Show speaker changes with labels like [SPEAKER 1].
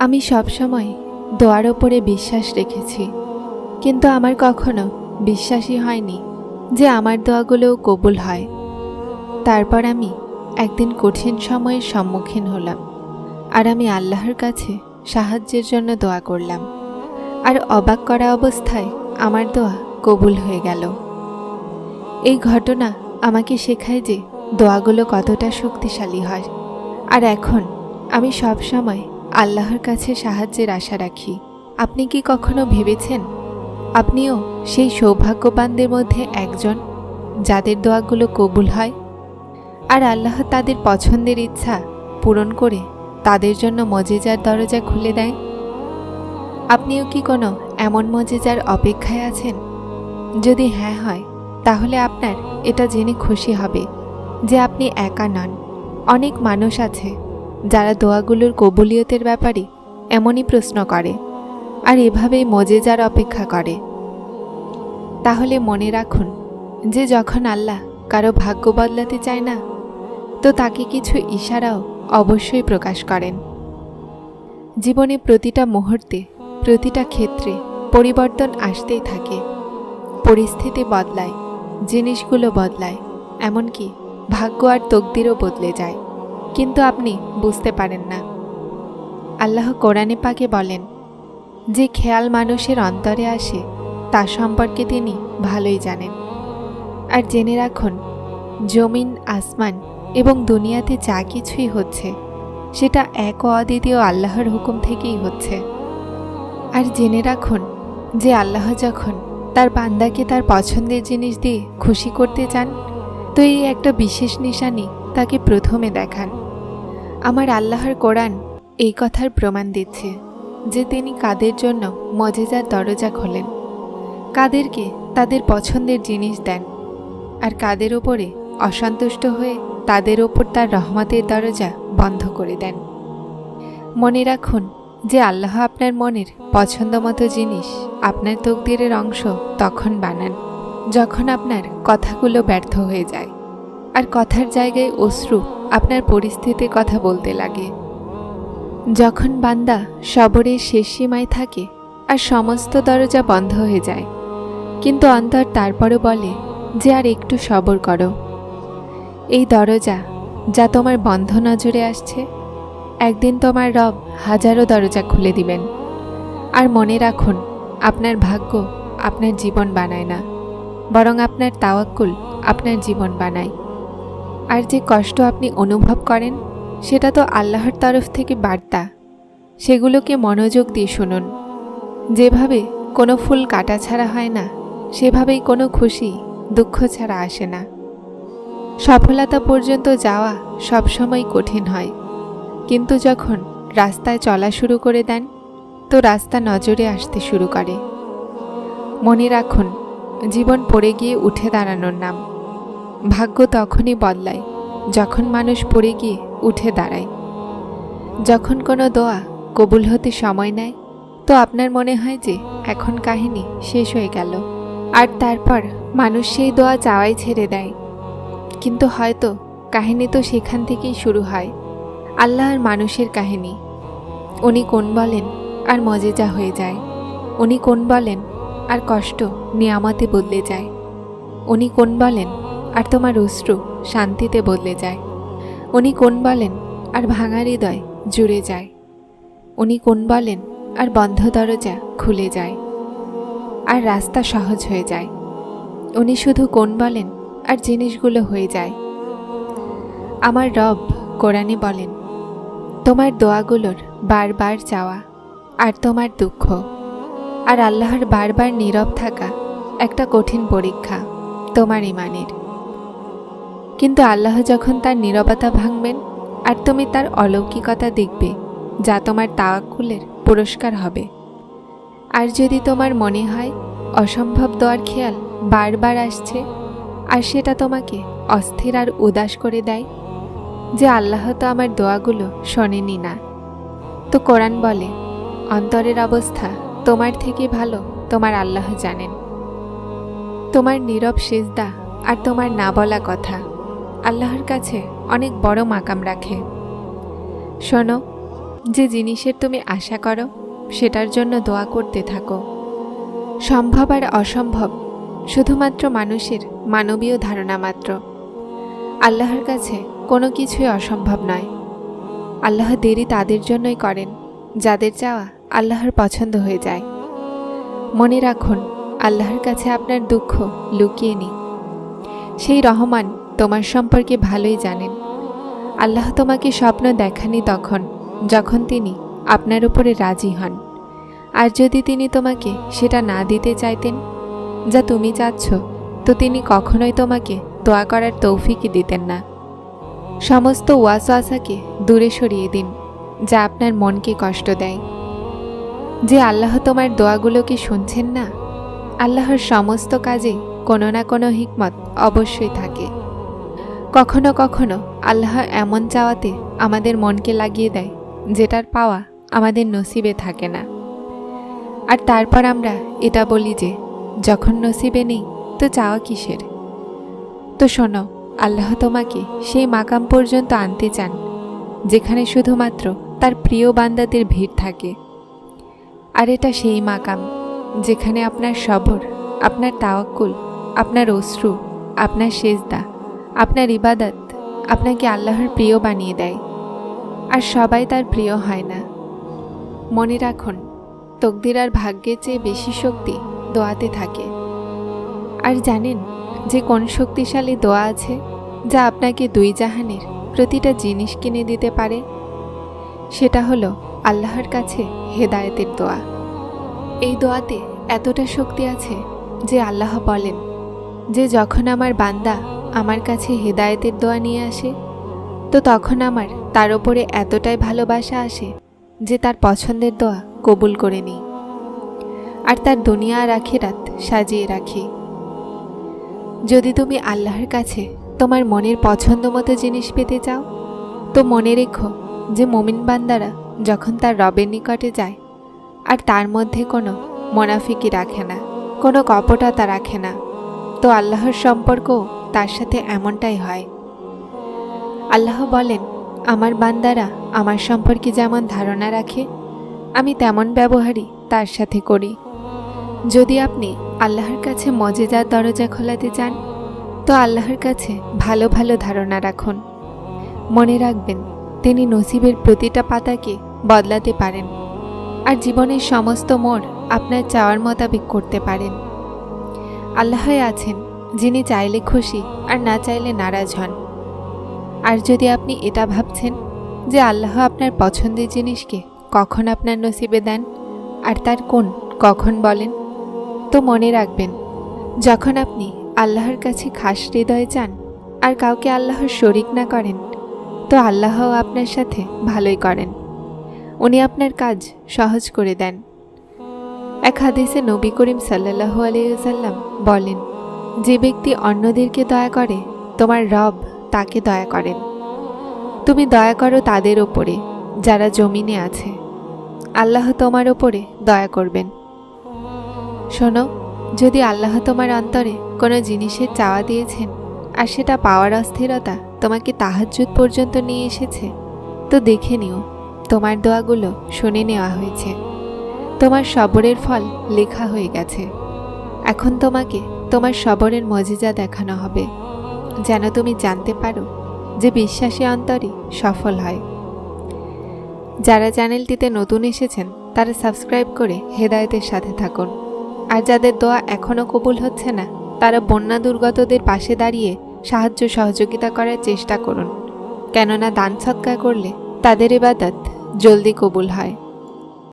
[SPEAKER 1] আমি সবসময় দোয়ার ওপরে বিশ্বাস রেখেছি। কিন্তু আমার কখনো বিশ্বাসই হয়নি যে আমার দোয়াগুলোও কবুল হয়। তারপর আমি একদিন কঠিন সময়ের সম্মুখীন হলাম আর আমি আল্লাহর কাছে সাহায্যের জন্য দোয়া করলাম। আর অবাক করা অবস্থায় আমার দোয়া কবুল হয়ে গেল। এই ঘটনা আমাকে শেখায় যে দোয়াগুলো কতটা শক্তিশালী হয়। আর এখন আমি সব সময় আল্লাহর কাছে সাহায্যের আশা রাখি। আপনি কি কখনো ভেবেছেন? আপনিও সেই সৌভাগ্যবানদের মধ্যে একজন যাদের দোয়াগুলো কবুল হয়? আর আল্লাহ তাদের পছন্দের ইচ্ছা পূরণ করে তাদের জন্য মজেজার দরজা খুলে দেয় আপনিও কি কোনো এমন মজেজার অপেক্ষায় আছেন? যদি হ্যাঁ হয়, তাহলে আপনার এটা জেনে খুশি হবে যে আপনি একা নন। অনেক মানুষ আছে যারা দোয়াগুলোর কবুলিয়তের ব্যাপারে এমনই প্রশ্ন করে, আর এভাবেই মজেজার অপেক্ষা করে। তাহলে মনে রাখুন, যে যখন আল্লাহ কারও ভাগ্য বদলাতে চায় না, তো তাকে কিছু ইশারাও অবশ্যই প্রকাশ করেন। জীবনে প্রতিটা মুহূর্তে, প্রতিটা ক্ষেত্রে পরিবর্তন আসতেই থাকে। পরিস্থিতি বদলায়, জিনিসগুলো বদলায়, এমনকি ভাগ্য আর তকদিরও বদলে যায়। কিন্তু আপনি বুঝতে পারেন না। আল্লাহ কোরআনে পাকে বলেন, যে খেয়াল মানুষের অন্তরে আসে, তা সম্পর্কে তিনি ভালোই জানেন। আর জেনে রাখুন, জমিন, আসমান এবং দুনিয়াতে যা কিছুই হচ্ছে, সেটা এক অদ্বিতীয় আল্লাহর হুকুম থেকেই হচ্ছে। আর জেনে রাখুন, যে আল্লাহ যখন তার বান্দাকে তার পছন্দের জিনিস দিয়ে খুশি করতে চান, তো এই একটা বিশেষ নিশানি তাকে প্রথমে দেখান। আমার আল্লাহর কোরআন এই কথার প্রমাণ দিচ্ছে যে তিনি কাদের জন্য মজেজার দরজা খোলেন। কাদেরকে তাদের পছন্দের জিনিস দেন আর কাদের ওপরে অসন্তুষ্ট হয়ে তাদের ওপর তার রহমতের দরজা বন্ধ করে দেন। মনে রাখুন যে আল্লাহ আপনার মনের পছন্দ মতো জিনিস আপনার তকদিরের অংশ তখন বানান, যখন আপনার কথাগুলো ব্যর্থ হয়ে যায়। আর কথার জায়গায় অশ্রু আপনার পরিস্থিতির কথা বলতে লাগে। যখন বান্দা সবরের শেষ সীমায় থাকে আর সমস্ত দরজা বন্ধ হয়ে যায়, কিন্তু অন্তর তারপরও বলে যে আর একটু সবর করো। এই দরজা যা তোমার বন্ধ নজরে আসছে, একদিন তোমার রব হাজারো দরজা খুলে দিবেন। আর মনে রাখুন, আপনার ভাগ্য আপনার জীবন বানায় না, বরং আপনার তাওয়াক্কুল আপনার জীবন বানায়। আর যে কষ্ট আপনি অনুভব করেন, সেটা তো আল্লাহর তরফ থেকে বার্তা। সেগুলোকে মনোযোগ দিয়ে শুনুন। যেভাবে কোনো ফুল কাটা ছাড়া হয় না, সেভাবেই কোনো খুশি, দুঃখ ছাড়া আসে না। সফলতা পর্যন্ত যাওয়া সবসময় কঠিন হয়। কিন্তু যখন রাস্তায় চলা শুরু করে দেন, তো রাস্তা নজরে আসতে শুরু করে। মনে রাখুন, জীবন পড়ে গিয়ে উঠে দাঁড়ানোর নাম। ভাগ্য তখনই বদলায়, যখন মানুষ পড়ে গিয়ে উঠে দাঁড়ায়। যখন কোনো দোয়া কবুল হতে সময় নেয়, তো আপনার মনে হয় যে এখন কাহিনী শেষ হয়ে গেল। আর তারপর মানুষ সেই দোয়া চাওয়াই ছেড়ে দেয়। কিন্তু হয়তো কাহিনী তো সেখান থেকেই শুরু হয়, আল্লাহ আর মানুষের কাহিনী। উনি কোন বলেন আর মজেজা হয়ে যায়। উনি কোন বলেন আর কষ্ট নিয়ামতে বদলে যায়। উনি কোন বলেন আর তোমার অশ্রু শান্তিতে বদলে যায়। উনি কোন বলেন আর ভাঙা হৃদয় জুড়ে যায়। উনি কোন বলেন আর বন্ধ দরজা খুলে যায়। আর রাস্তা সহজ হয়ে যায়। উনি শুধু কোন বলেন আর জিনিসগুলো হয়ে যায়। আমার রব কোরআনে বলেন, তোমার দোয়াগুলোর বারবার চাওয়া আর তোমার দুঃখ। আর আল্লাহর বারবার নীরব থাকা একটা কঠিন পরীক্ষা তোমার ইমানের কিন্তু আল্লাহ যখন তার নীরবতা ভাঙবেন, আর তুমি তার অলৌকিকতা দেখবে, যা তোমার তাওয়াক্কুলের পুরস্কার হবে। আর যদি তোমার মনে হয় অসম্ভব দেওয়ার খেয়াল বারবার আসছে, আর সেটা তোমাকে অস্থির আর উদাস করে দেয়, যে আল্লাহ তো আমার দোয়াগুলো শোনেনি না। তো কোরআন বলে, অন্তরের অবস্থা তোমার থেকে ভালো তোমার আল্লাহ জানেন। তোমার নীরব সেজদা আর তোমার না বলা কথা আল্লাহর কাছে অনেক বড় মাকাম রাখে। শোনো, যে জিনিসের তুমি আশা করো, সেটার জন্য দোয়া করতে থাকো। সম্ভব আর অসম্ভব শুধুমাত্র মানুষের মানবীয় ধারণা মাত্র। আল্লাহর কাছে কোনো কিছুই অসম্ভব নয়। আল্লাহ দেরি তাদের জন্যই করেন, যাদের চাওয়া আল্লাহর পছন্দ হয়ে যায়। মনে রাখুন, আল্লাহর কাছে আপনার দুঃখ লুকিয়ে নিই। সেই রহমান তোমার সম্পর্কে ভালোই জানেন। আল্লাহ তোমাকে স্বপ্ন দেখানি তখন, যখন তিনি আপনার উপরে রাজি হন। আর যদি তিনি তোমাকে সেটা না দিতে চাইতেন, যা তুমি চাচ্ছ, তো তিনি কখনোই তোমাকে দোয়া করার তৌফিকই দিতেন না। সমস্ত ওয়াসওয়াসাকে দূরে সরিয়ে দিন, যা আপনার মনকে কষ্ট দেয়। যে আল্লাহ তোমার দোয়াগুলোকে শুনছেন না, আল্লাহর সমস্ত কাজে কোনো না কোনো হিকমত অবশ্যই থাকে। কখনো কখনো আল্লাহ এমন চাওয়াতে আমাদের মনকে লাগিয়ে দেয়, যেটার পাওয়া আমাদের নসিবে থাকে না। আর তারপর আমরা এটা বলি যে, যখন নসিবে নেই, তো চাওয়া কিসের? তো শোনো, আল্লাহ তোমাকে সেই মাকাম পর্যন্ত আনতে চান, যেখানে শুধুমাত্র তার প্রিয় বান্দাদের ভিড় থাকে। আর এটা সেই মাকাম, যেখানে আপনার সবর, আপনার তাওয়াক্কুল, আপনার অশ্রু, আপনার সেজদা আপনার ইবাদত আপনাকে আল্লাহর প্রিয় বানিয়ে দেয়, আর সবাই তার প্রিয় হয় না। মনে রাখুন, তকদির আর ভাগ্যের চেয়ে বেশি শক্তি দোয়াতে থাকে। আর জানেন, যে কোন শক্তিশালী দোয়া আছে, যা আপনাকে দুই জাহানের প্রতিটা জিনিস কিনে দিতে পারে, সেটা হলো আল্লাহর কাছে হেদায়েতের দোয়া। এই দোয়াতে এতটা শক্তি আছে যে আল্লাহ বলেন যে যখন আমার বান্দা আমার কাছে হেদায়েতের দোয়া নিয়ে আসে, তো তখন আমার তার ওপরে এতটাই ভালোবাসা আসে যে তার পছন্দের দোয়া কবুল করে নিই। আর তার দুনিয়া আর আখেরাত সাজিয়ে রাখি। যদি তুমি আল্লাহর কাছে তোমার মনের পছন্দ মতো জিনিস পেতে চাও, তো মনে রেখো যে মমিন বান্দারা যখন তার রবের নিকটে যায়, আর তার মধ্যে কোনো মোনাফিকি রাখে না, কোনো কপটতা রাখে না। তো আল্লাহর সম্পর্ক তার সাথে এমনটাই হয়। আল্লাহ বলেন, আমার বান্দারা আমার সম্পর্কে যেমন ধারণা রাখে, আমি তেমন ব্যবহারই তার সাথে করি। যদি আপনি আল্লাহর কাছে মজেদার দরজা খোলাতে চান, তো আল্লাহর কাছে ভালো ভালো ধারণা রাখুন। মনে রাখবেন, তিনি নসিবের প্রতিটা পাতাকে বদলাতে পারেন, আর জীবনের সমস্ত মোড় আপনার চাওয়ার মোতাবেক করতে পারেন। আল্লাহই আছেন, যিনি চাইলে খুশি আর না চাইলে নারাজ হন। আর যদি আপনি এটা ভাবছেন যে আল্লাহ আপনার পছন্দের জিনিসকে কখন আপনার নসিবে দেন আর তার কোন কখন বলেন, তো মনে রাখবেন, যখন আপনি আল্লাহর কাছে খাস হৃদয়ে চান আর কাউকে আল্লাহর শরিক না করেন, তো আল্লাহও আপনার সাথে ভালোই করেন। উনি আপনার কাজ সহজ করে দেন। এক হাদিসে নবী করিম সাল্লাহু আলিয়াল্লাম বলেন, যে ব্যক্তি অন্যদেরকে দয়া করে, তোমার রব তাকে দয়া করেন। তুমি দয়া করো তাদের ওপরে, যারা জমিনে আছে। আল্লাহ তোমার ওপরে দয়া করবেন। শোনো, যদি আল্লাহ তোমার অন্তরে কোনো জিনিসের চাওয়া দিয়েছেন, আর সেটা পাওয়ার অস্থিরতা তোমাকে তাহাজ্জুদ পর্যন্ত নিয়ে এসেছে, তো দেখে নিও, তোমার দোয়াগুলো শুনে নেওয়া হয়েছে। তোমার সবরের ফল লেখা হয়ে গেছে। এখন তোমাকে তোমার সবরের মজিজা দেখানো হবে। যেন তুমি জানতে পারো যে বিশ্বাসী অন্তরই সফল হয়। যারা চ্যানেলটিতে নতুন এসেছেন, তারা সাবস্ক্রাইব করে হেদায়েতের সাথে থাকুন। আর যাদের দোয়া এখনও কবুল হচ্ছে না, তারা বন্যা দুর্গতদের পাশে দাঁড়িয়ে সাহায্য সহযোগিতা করার চেষ্টা করুন। কেননা দান সৎকার করলে তাদের ইবাদত জলদি কবুল হয়।